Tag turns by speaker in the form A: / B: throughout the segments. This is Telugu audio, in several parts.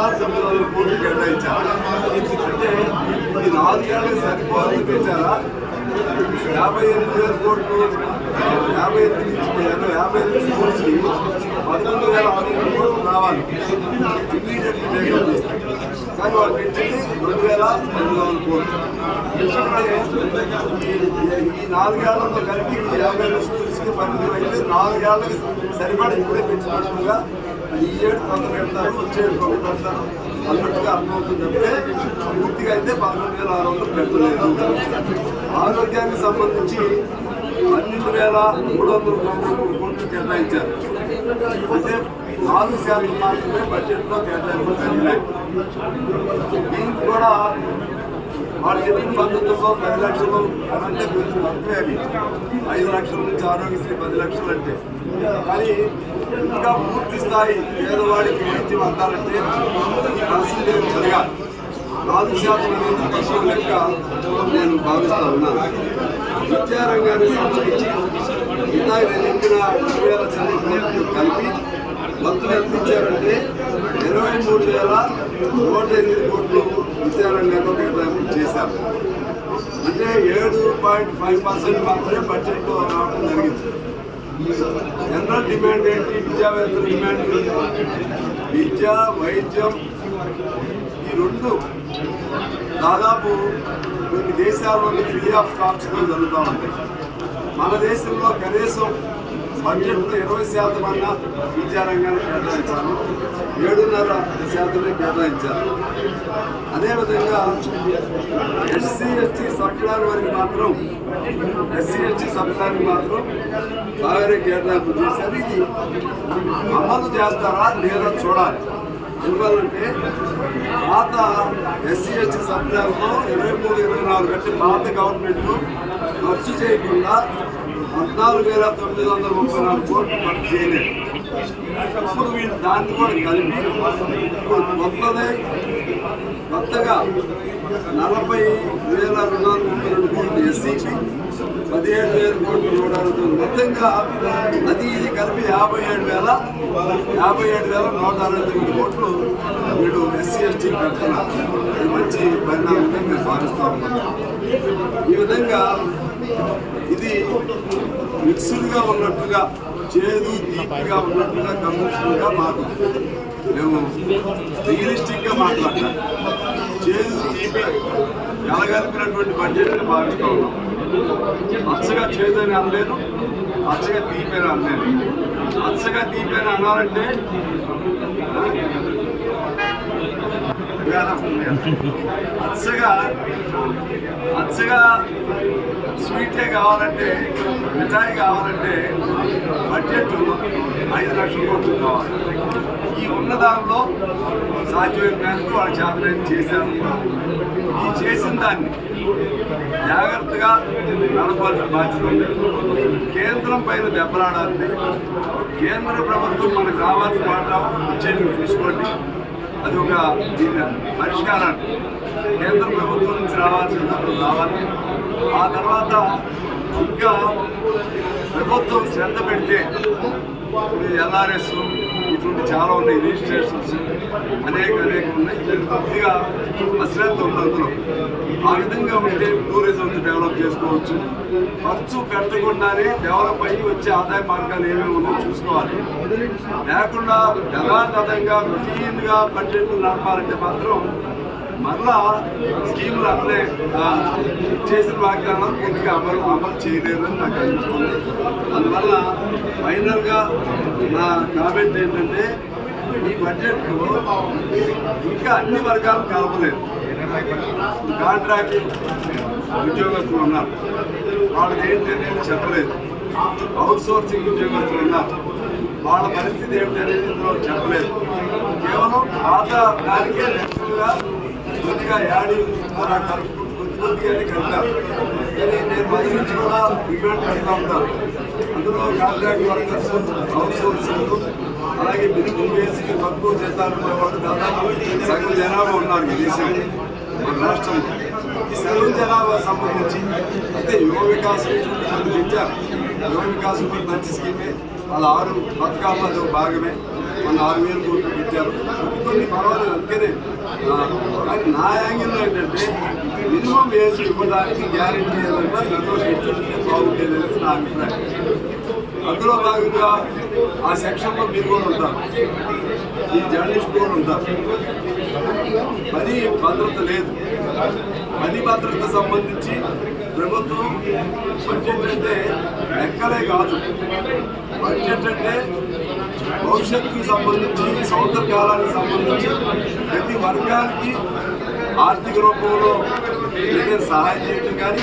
A: వేల తొమ్మిది వందల కోట్లు కేటాయించారు. అంటే ఈ నాలుగేళ్ళకి సరిపోవాలని పెంచారా యాభై ఎనిమిది వేల కోట్లు యాభై ఎనిమిది నుంచి యాభై ఎనిమిది కోట్లకి పంతొమ్మిది వేల ఆరు వందల కోట్లు రావాలి. ఇమీడియట్లీ టేకప్ చేస్తారు కానీ వాళ్ళు పెంచింది రెండు వేల ఎనిమిది వందల కోట్లు. ఈ- నాలుగేళ్ళతో కలిపి యాభై యాభై లక్షలకి పరిమితం అయితే నాలుగేళ్ళకి సరిపడి ఇప్పుడే పెంచినట్టుగా ఈ ఏడు కొంత పెడతారు వచ్చే కొంత పెడతారు అన్నట్టుగా అర్థమవుతుంది అంటే పూర్తిగా అయితే పదకొండు వేల ఆరు వందలు పెట్టలేదు ఆరోగ్యానికి సంబంధించి పన్నెండు వేల మూడు వందల తొంభై మూడు కోట్లు కేటాయించారు. అంటే నాలుగు శాతం మాత్రమే బడ్జెట్లో కేటాయింపు జరిగినాయి దీనికి కూడా వాళ్ళు చెప్పిన పద్ధతుల్లో పది లక్షలు అంటే కొంచెం తక్కువే అవి ఐదు లక్షల నుంచి ఆరోగ్యశ్రీ పది లక్షలు అంటే. కానీ ఇంకా పూర్తి స్థాయి పేదవాడికి వైద్యం అందాలంటే ఈ పర్సంటేజ్ జరగాలి నాలుగు శాతం అనేది తక్కువ లెక్క నేను భావిస్తా ఉన్నాను విద్యారంగానికి సంబంధించి ఇందాక నేను చెప్పిన రెండు వేల చదువు కలిపి మొత్తం ఎంత ఇచ్చారంటే ఇరవై మూడు వేల నూట ఎనిమిది కోట్లు విద్యారంగంలో కేటాయింపు చేశారు. అంటే ఏడు పాయింట్ ఫైవ్ పర్సెంట్ మాత్రమే బడ్జెట్లో రావడం జరిగింది. జనరల్ డిమాండ్ ఏంటి? విద్యావేత్తల డిమాండ్ విద్య వైద్యం ఈ రెండు దాదాపు కొన్ని దేశాల్లోని ఫ్రీ ఆఫ్ కాస్ట్గా జరుగుతూ ఉంటాయి మన దేశంలో కనీసం బడ్జెట్లో ఇరవై శాతం అన్న విద్యారంగాన్ని కేటాయించాను ఏడున్నర శాతమే కేటాయించారు. అదేవిధంగా ఎస్సీ ఎస్టీ సబ్సిడీ వారికి మాత్రం ఎస్సీ ఎస్టీ సబ్సిడీ మాత్రం బాగానే కేటాయింపు చేశారు. ఇది అమలు చేస్తారా లేదా చూడాలి. ఎందువల్లంటే పాత ఎస్సీ ఎస్టీ సబ్సిడీలో ఇరవై మూడు ఇరవై నాలుగు గంటలు పాత గవర్నమెంట్ ఖర్చు చేయకుండా పద్నాలుగు వేల తొమ్మిది వందల ముప్పై నాలుగు కోట్లు ఖర్చు చేయలేదు. ఇప్పుడు వీళ్ళు దాన్ని కూడా కలిపి కొత్తదే కొత్తగా నలభై వేల రెండు వందల ముప్పై రెండు కోట్లు ఎస్సీకి పదిహేడు వేల కోట్లు నూట అరవై మొత్తంగా అది ఇది కలిపి యాభై ఏడు వేల యాభై ఏడు వేల నూట అరవై తొమ్మిది కోట్లు వీడు ఎస్సీ ఎస్టీ పెడుతున్నారు. మంచి పరిణామంగా మేము భావిస్తూ ఉన్నాం. ఈ విధంగా ఇది మిక్స్డ్గా ఉన్నట్టుగా చేదు తీపిగా ఉన్నట్టుగా కమర్షియల్గా మాకు మేము రియలిస్టిక్గా మాట్లాడతాం. చేదు తీపి కలగలిపినటువంటి బడ్జెట్ని భావిస్తూ ఉన్నాం. అచ్చగా చేదు అని అనలేదు అచ్చగా తీపి అని అచ్చగా తీపి అని అనాలంటే అచ్చగా అచ్చగా స్వీటే కావాలంటే మిఠాయి కావాలంటే బడ్జెట్ ఐదు లక్షల కోట్లు కావాలి. ఈ ఉన్న దానిలో సాధ్యమైన మేరకు వాళ్ళ చేతనైతే చేశారు? ఈ చేసిన దాన్ని జాగ్రత్తగా నడపాల్సిన బాధ్యత ఉంది. కేంద్రం పైన దెబ్బలాడాలి. కేంద్ర ప్రభుత్వం మనకు కావాల్సిన మాట వచ్చేది చూసుకోండి అది ఒక దీని పరిష్కారాన్ని కేంద్ర ప్రభుత్వం నుంచి రావాల్సిన రావాలి. ఆ తర్వాత ఇంకా ప్రభుత్వం శ్రద్ధ పెడితే ఎల్ఆర్ఎస్ ఇటువంటి చాలా ఉన్నాయి రిజిస్ట్రేషన్స్ అనేక అనేక ఉన్నాయి. కొద్దిగా అశ్రద్ధ ఉంది అందులో. ఆ విధంగా ఉంటే టూరిజం డెవలప్ చేసుకోవచ్చు. ఖర్చు పెట్టకుండానే డెవలప్ అయ్యి వచ్చే ఆదాయ మార్గాలు ఏమేమి ఉన్నాయో చూసుకోవాలి. లేకుండా యథాతథంగా క్లీన్గా బడ్జెట్ నడపాలంటే మాత్రం మరలా స్కీములు అట్లే చేసిన వాగ్దానం పూర్తిగా అమలు అమలు చేయలేదని నాకు అనిపిస్తుంది. అందువల్ల ఫైనల్గా నా కామెంట్ ఏంటంటే ఈ బడ్జెట్లో ఇంకా అన్ని వర్గాలు కలపలేదు. కాంట్రాక్ట్ ఉద్యోగస్తులు ఉన్నారు. వాళ్ళకి ఏంటి అనేది చెప్పలేదు. అవుట్ సోర్సింగ్ ఉద్యోగస్తులు ఉన్నారు. వాళ్ళ పరిస్థితి ఏమిటనేది ఇందులో చెప్పలేదు. కేవలం పాత దానికే నెక్స్ట్గా కొద్దిగా యాడి అలా కలుపుకుంటూ కొద్ది కొద్దిగానే కలిపారు కానీ నేను మొదటి నుంచి కూడా డిమాండ్ పెడతా ఉంటాను అందులో కాంట్రాక్ట్ వర్కర్స్ హౌస్ సోర్సింగ్ అలాగే మినిమం వేసి తక్కువ జీతాలు ఉండేవాళ్ళు దాదాపు సగం జనాభా ఉన్నారు ఈ దేశంలో మన రాష్ట్రంలో. ఈ సగం జనాభా సంబంధించి అయితే యువ వికాసం పెంచారు? యువ వికాసం మంచి స్కీమే. వాళ్ళ ఆరు పథకాల్లో భాగమే. మన ఆరు వేలు కోట్లు పెట్టారు. కొన్ని పర్వాలేదు అందుకనే కానీ నా యాంగిల్లో ఏంటంటే మినిమం వేసి ఇవ్వడానికి గ్యారెంటీ ఏదన్నా ఎంతో పెంచుంటే బాగుండేది అనేది నా అభిప్రాయం. అందులో భాగంగా ఆ సెక్షన్లో మీరు కూడా ఉంటారు. ఈ జర్నలిస్ట్ కూడా ఉంటారు. పని భద్రత లేదు. పని భద్రత సంబంధించి ప్రభుత్వం బడ్జెట్ అంటే లెక్కలే కాదు. బడ్జెట్ అంటే భవిష్యత్తుకు సంబంధించి సంవత్సర కాలానికి సంబంధించి ప్రతి వర్గానికి ఆర్థిక రూపంలో ఏదైనా సహాయం చేయడం కానీ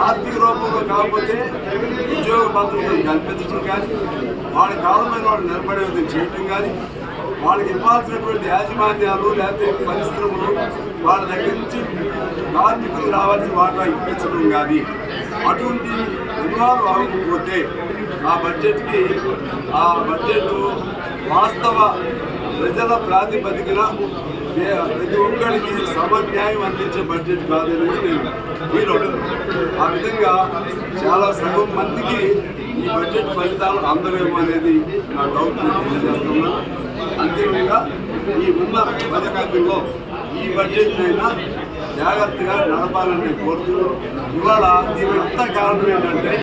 A: ఆర్థిక రూపంలో కాకపోతే ఉద్యోగ భద్రతను కల్పించడం కానీ వాళ్ళ కాలమైన వాళ్ళు నిలబడే విధంగా చేయటం కానీ వాళ్ళకి ఇవ్వాల్సినటువంటి యాజమాన్యాలు లేకపోతే పరిశ్రమలు వాళ్ళ దగ్గర నుంచి కార్మికులు రావాల్సిన వాటా ఇప్పించడం కానీ అటువంటి ఇన్వాల్వ్ అవ్వకపోతే ఆ బడ్జెట్కి ఆ బడ్జెట్ వాస్తవ ప్రజల ప్రాతిపదికన ప్రతి ఒక్కరికి సమన్యాయం అందించే బడ్జెట్ కాదనేది నేను ఫీల్ ఆ విధంగా చాలా సగం మందికి ఈ బడ్జెట్ ఫలితాలు అందవేమో అనేది నా డౌట్ నేను తెలియజేస్తున్నాను ఈ ఉన్న పథకాల్లో ఈ బడ్జెట్ జాగ్రత్తగా నడపాలని కోరుతూ ఇవాళ దీని అంతా కారణం ఏంటంటే